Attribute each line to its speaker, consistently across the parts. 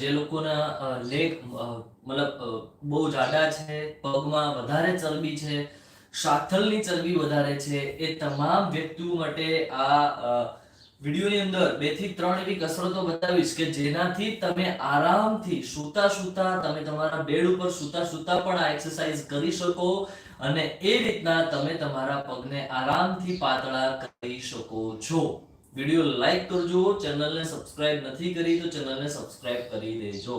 Speaker 1: જે લોકોના લેગ મતલબ બહુ જાડા છે, પગમાં વધારે ચરબી છે, સાથળની ચરબી વધારે છે, એ તમામ વ્યક્તિઓ માટે આ વિડીયોની અંદર બેથી ત્રણ એવી કસરતો બતાવીશ કે જેનાથી તમે આરામથી સૂતા સૂતા તમે તમારા બેડ ઉપર સૂતા સૂતા પણ આ એક્સરસાઇઝ કરી શકો અને એ રીતના તમે તમારા પગને આરામથી પાતળા કરી શકો છો. વીડિયો લાઈક કરજો, ચેનલને સબસ્ક્રાઇબ નથી કરી તો ચેનલને સબસ્ક્રાઇબ કરી દેજો.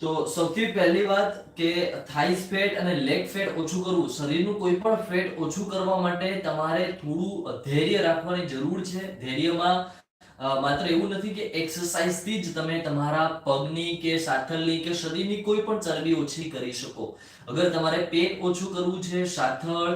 Speaker 1: તો સૌથી પહેલી વાત કે થાઈસ ફેટ અને લેગ ફેટ ઓછું કરવું. શરીરનું કોઈ પણ ફેટ ઓછું કરવા માટે તમારે થોડું ધૈર્ય રાખવાની જરૂર છે. ધૈર્યમાં માત્ર એવું નથી કે એક્સરસાઇઝથી જ તમે તમારા પગની કે સાથળની કે શરીરની કોઈ પણ ચરબી ઓછી કરી શકો. અગર તમારે પેટ ઓછું કરવું છે સાથળ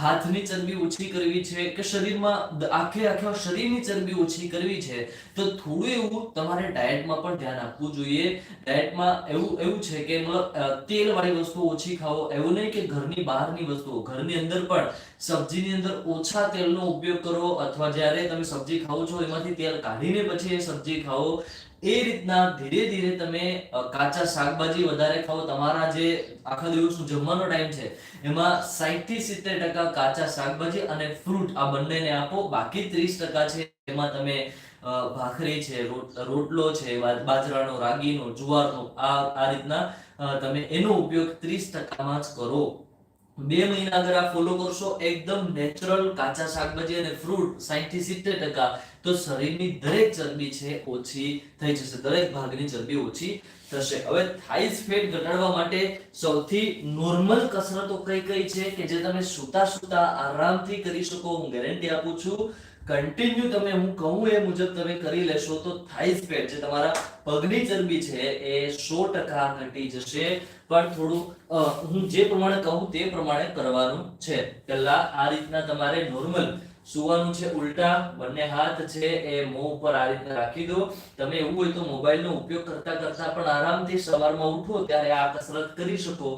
Speaker 1: હાથની ચરબી ઓછી કરવી છે કે શરીરમાં આખે આખા શરીરની ચરબી ઓછી કરવી છે, તો થોડું એવું તમારે ડાયટમાં પણ ધ્યાન આપવું જોઈએ. ડાયટમાં એવું એવું છે કે મતલબ વાળી વસ્તુઓ ઓછી ખાઓ. એવું નહીં કે ઘરની બહારની વસ્તુઓ. ઘરની અંદર પણ સબ્જીની અંદર ઓછા તેલનો ઉપયોગ કરો અથવા જ્યારે તમે સબ્જી ખાઓ છો, એમાંથી તેલ કાઢીને પછી એ સબ્જી ખાઓ. એ રીતના ધીરે ધીરે તમે કાચા શાકભાજી વધારે ખાઓ. તમારા જે આખા દિવસનો જમવાનો ટાઈમ છે, એમાં 60 થી સિત્તેર ટકા કાચા શાકભાજી અને ફ્રૂટ આ બંનેને આપો. બાકી ત્રીસ ટકા છે, એમાં તમે ભાખરી છે રોટલો છે બાજરાનો, રાગીનો, જુવારનો, આ આ રીતના તમે એનો ઉપયોગ ત્રીસ ટકામાં જ કરો. બે મહિના અગર આ ફોલો કરશો, એકદમ નેચરલ કાચા શાકભાજી અને ફ્રૂટ 60 થી સિત્તેર ટકા, તો શરીરની દરેક ચરબી છે ઓછી થઈ જશે. દરેક ભાગની ચરબી ઓછી થશે. હવે થાઈસ ફેટ ઘટાડવા માટે સૌથી નોર્મલ કસરતો કઈ કઈ છે કે જે તમે સૂતા સૂતા આરામથી કરી શકો? હું ગેરંટી આપું છું કન્ટિન્યુ તમે, હું કહું એ મુજબ તમે કરી લેશો તો થાઈસ ફેટ જે તમારા પગની ચરબી છે એ સો ટકા ઘટી જશે. પણ થોડું હું જે પ્રમાણે કહું તે પ્રમાણે કરવાનું છે. પહેલા આ રીતના તમારે નોર્મલ સુવાનું છે, ઉલટા બંને હાથ છે એ મોં ઉપર આ રીતના રાખી દો. તમે એવું હોય તો મોબાઈલનો ઉપયોગ કરતા કરતા પણ આરામથી સવારમાં ઉઠો, ત્યારે આ કસરત કરી શકો.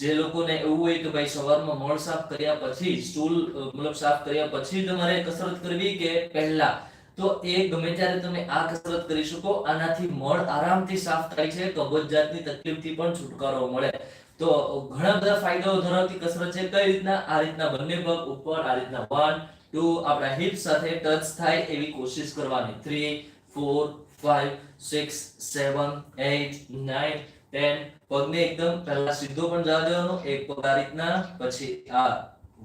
Speaker 1: જે લોકોને એવું હોય કે ભાઈ સવારમાં મળ સાફ કર્યા પછી સ્ટૂલ મતલબ સાફ કર્યા પછી તમારે કસરત કરવી કે પહેલા? તો એ ગમે ત્યારે તમે આ કસરત કરી શકો, આનાથી મળ આરામથી સાફ થાય છે કબજિયાતની તકલીફથી પણ છુટકારો મળે. તો ઘણા બધા ફાયદાઓ ધરાવતી કસરત છે, કઈ રીતના? આ રીતના બંને પગ ઉપર, આ રીતના વન ટુ આપણા હિપ સાથે ટચ થાય એવી કોશિશ કરવાની. Three four five six seven eight nine ten પગને એકદમ પહેલા સીધો પણ જવા દેવાનો, એક પગ આ રીતના, પછી આ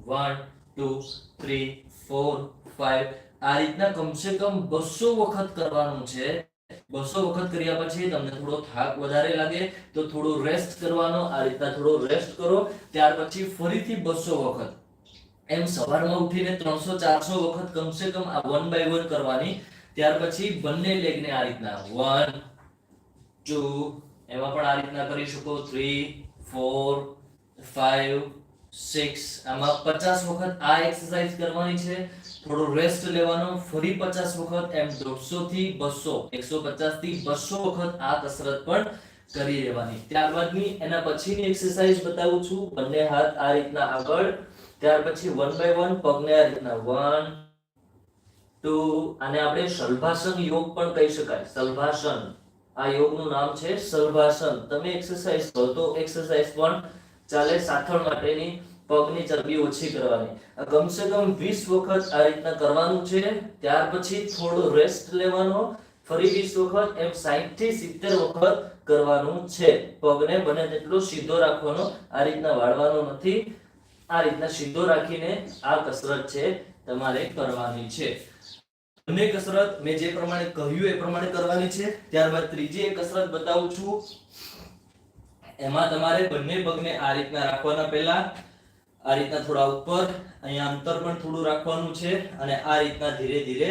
Speaker 1: one two three four five આ રીતના કમસે કમ બસો વખત કરવાનું છે. બસો વખત કર્યા પછી તમને થોડો થાક વધારે લાગે, તો થોડો રેસ્ટ કરવાનો, આ રીતના થોડો રેસ્ટ કરો. ત્યાર પછી ફરીથી બસો વખત. એમ સવારમાં ઉઠીને ત્રણસો, ચારસો વખત કમસે કમ આ વન બાય વન કરવાની. ત્યાર પછી બંને લેગને આ રીતના. વન ટુ એમાં પણ આ રીતના કરી શકો. થ્રી ફોર ફાઈવ સિક્સ આમાં પચાસ વખત આ એક્સરસાઇઝ કરવાની છે. થોડો રેસ્ટ લેવાનો. ફરી પચાસ વખત એમ દોઢસો થી બસો. એકસો પચાસથી બસો વખત આ કસરત પણ કરી લેવાની. ત્યારબાદની એના પછીની એક્સરસાઇઝ બતાવું છું. બંને હાથ આ રીતના આગળ. ત્યાર પછી વન બાય વન પગને આ રીતના. વન ટુ આને આપણે સલભાસન યોગ પણ કહી શકાય. શલ્ભાસન. આ યોગનું નામ છે સર્વાસન તમે એક્સરસાઇઝ કરો તો એક્સરસાઇઝ પણ ચાલે સાથળ માટેની પગની ચરબી ઓછી કરવાની. કમસે કમ 20 વખત આ રીતના કરવાનું છે, ત્યાર પછી થોડો રેસ્ટ લેવાનો, ફરી 20 વખત એમ 60 થી 70 વખત કરવાનું છે. પગને બને તેટલો સીધો રાખવાનો, આ રીતના વાળવાનો નથી. આ રીતના સીધો રાખીને આ કસરત છે તમારે કરવાની છે. બંને કસરત મેં જે પ્રમાણે કહ્યું એ પ્રમાણે કરવાની છે. ત્યારબાદ ત્રીજી એક કસરત બતાવું છું. એમાં તમારે બંને પગને આ રીતના રાખવાના પહેલા, આ રીતના થોડા ઉપર, અહીંયા અંતર પણ થોડું રાખવાનું છે અને આ રીતના ધીરે ધીરે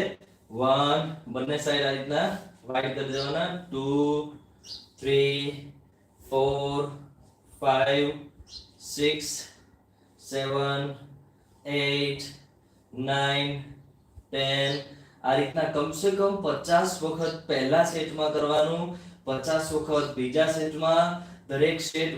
Speaker 1: વન, બંને સાઈડ આ રીતના વાઇડ કરી દેવાના. Two three four five six seven eight nine ten આ રીતના કમસે કમ પચાસ વખત પહેલા સેટમાં કરવાનું, પચાસ વખત બીજા સેટમાં દરેક સેટ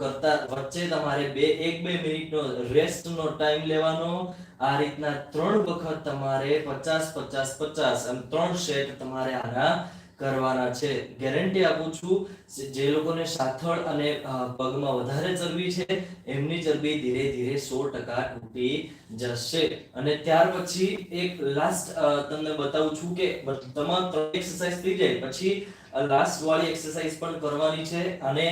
Speaker 1: કરતા વચ્ચે તમારે બે, એક બે મિનિટનો રેસ્ટનો ટાઈમ લેવાનો. આ રીતના ત્રણ વખત તમારે પચાસ પચાસ પચાસ એમ ત્રણ સેટ તમારે આના કરવાના છે. ગેરંટી આપું છું, જે લોકોને સાથળ અને પગમાં વધારે ચરબી છે, એમની ચરબી ધીરે ધીરે સો ટકા તૂટી જશે. અને ત્યાર પછી એક લાસ્ટ તમને બતાવું છું કે તમામ ત્રણ એક્સરસાઇઝ થઈ જાય. પછી લાસ્ટ વાળી એક્સરસાઇઝ પણ કરવાની છે અને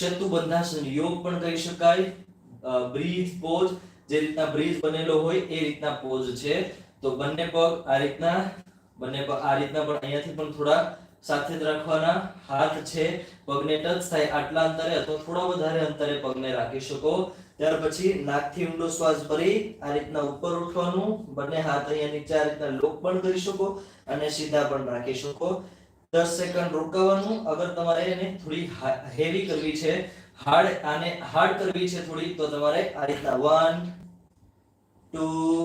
Speaker 1: સેતુ બંધાસન યોગ પણ કહી શકાય. બ્રીથ પોઝ જે રીતના બ્રીથ બનેલો હોય એ રીતના પોઝ છે. તો બંને પગ આ રીતના, બંને પગ આ રીતના પણ અહીંયાથી પણ થોડા સાથે જ રાખવાના. હાથ છે, પગને ટચ થાય આટલા અંતરે અથવા થોડા વધારે અંતરે પગને રાખી શકો. ત્યાર પછી નાકથી ઊંડો શ્વાસ ભરી આ રીતના ઉપર ઉઠવાનું. બંને હાથ અહીંયા નીચે આ રીતના લોક પણ કરી શકો અને સીધા પણ રાખી શકો. દસ સેકન્ડ રોકાવાનું. અગર તમારે એને થોડી હેવી કરવી છે હાર્ડ આને હાર્ડ કરવી છે થોડી, તો તમારે આ રીતના 1 2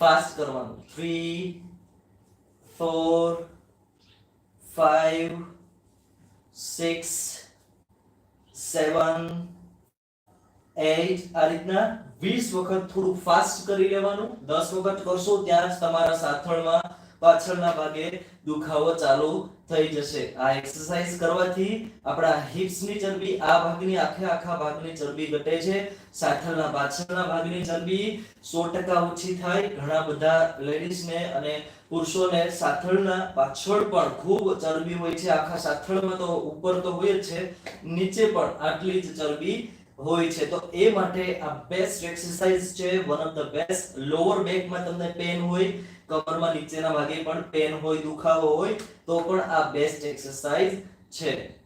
Speaker 1: ફાસ્ટ કરવાનું. 3 4 5 6 7 8 આ રીતના વીસ વખત થોડું ફાસ્ટ કરી લેવાનું. દસ વખત કરશો ત્યાં જ તમારા સાથળમાં પાછળના ભાગે દુખાવો ચાલુ થઈ જશે. આ એક્સરસાઇઝ કરવાથી આપણા હિપ્સની ચરબી, આ ભાગની આખે આખા ભાગની ચરબી ઘટે છે. સાથળના પાછળના ભાગની ચરબી સો ટકા ઓછી થાય. ઘણા બધા લેડીઝને અને પુરુષોને સાથળના પાછળ પણ ખૂબ ચરબી હોય છે. આખા સાથળમાં તો ઉપર તો હોય જ છે. નીચે પણ આટલી જ ચરબી હોય છે. તો એ માટે આ બેસ્ટ એક્સરસાઇઝ છે. One of the best lower બેકમાં તમને પેન હોય, કમરમાં નીચેના ભાગે પણ પેન હોય, દુખાવો હોય, તો પણ આ બેસ્ટ એક્સરસાઇઝ છે.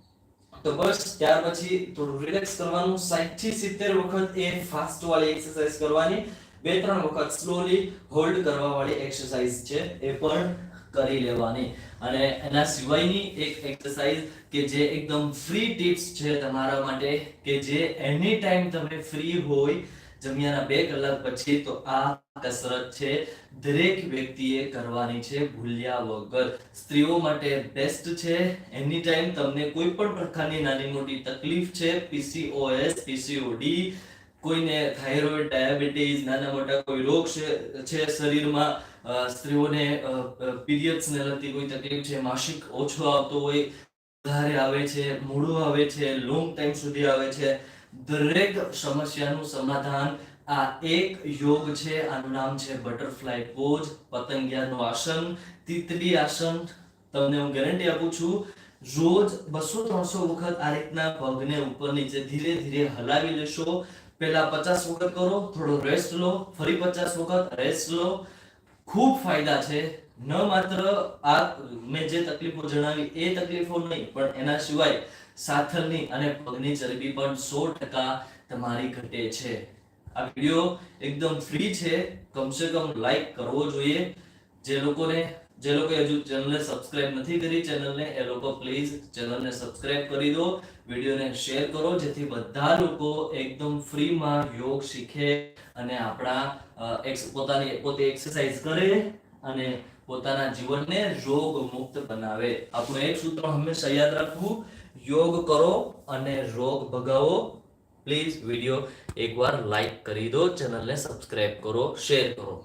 Speaker 1: તો બસ, ત્યાર પછી થોડું રિલેક્સ કરવાનું. 60 થી 70 વખત એ ફાસ્ટ વાળી એક્સરસાઇઝ કરવાની. બે ત્રણ વખત સ્લોલી હોલ્ડ કરવા વાળી એક્સરસાઇઝ છે એ પણ કરી લેવાની. અને એના સિવાયની એક એક્સરસાઇઝ કે જે એકદમ ફ્રી ટિપ્સ છે તમારા માટે કે જે એની ટાઈમ તમે ફ્રી હોય, જમ્યાના બે કલાક પછી તો આ કસરત છે દરેક વ્યક્તિએ કરવાની છે ભૂલ્યા વગર. સ્ત્રીઓ માટે બેસ્ટ છે એની ટાઈમ તમને કોઈ પણ પ્રકારની નાની મોટી તકલીફ છે પીસીઓએસ પીસીઓડી કોઈને થાઇરોઇડ ડાયાબિટીસ નાના મોટા કોઈ રોગ છે શરીરમાં સ્ત્રીઓને પીરિયડ્સ ને લગતી કોઈ તકલીફ છે, માસિક ઓછો આવતો હોય, વધારે આવે છે, મોડું આવે છે લોંગ ટાઈમ સુધી આવે છે, દરેક સમસ્યાનું સમાધાન આ એક યોગ છે, આનું નામ છે બટરફ્લાય પોઝ પતંગિયાનું આસન, તિતલી આસન, તમને હું ગેરંટી આપું છું, રોજ બસો ત્રણસો વખત આ રીતના પગને ઉપર નીચે ધીરે ધીરે હલાવી લેશો પહેલા પચાસ વખત કરો, થોડો રેસ્ટ લો, ફરી પચાસ વખત રેસ્ટ લો. ખૂબ ફાયદા છે. ન માત્ર આ મેં જે તકલીફો જણાવી એ તકલીફો નહીં, પણ એના સિવાય સાથળની અને પગની ચરબી પણ સો ટકા તમારી ઘટે છે. આ વીડિયો એકદમ ફ્રી છે. કમસે કમ લાઈક કરવો જોઈએ. જે લોકોને જે લોકો હજુ ચેનલને સબસ્ક્રાઇબ નથી કરી, ચેનલને એ લોકો પ્લીઝ ચેનલને સબસ્ક્રાઇબ કરી દો, વિડીયોને શેર કરો, જેથી બધા લોકો એકદમ ફ્રીમાં યોગ શીખે અને આપણા પોતાની, પોતે એક્સરસાઇઝ કરે અને પોતાના જીવનને રોગ મુક્ત બનાવે. આપણું એક સૂત્ર હંમેશા યાદ રાખવું, યોગ કરો અને રોગ ભગાવો. પ્લીઝ વીડિયો એકવાર લાઈક કરી દો, ચેનલને સબસ્ક્રાઇબ કરો શેર કરો.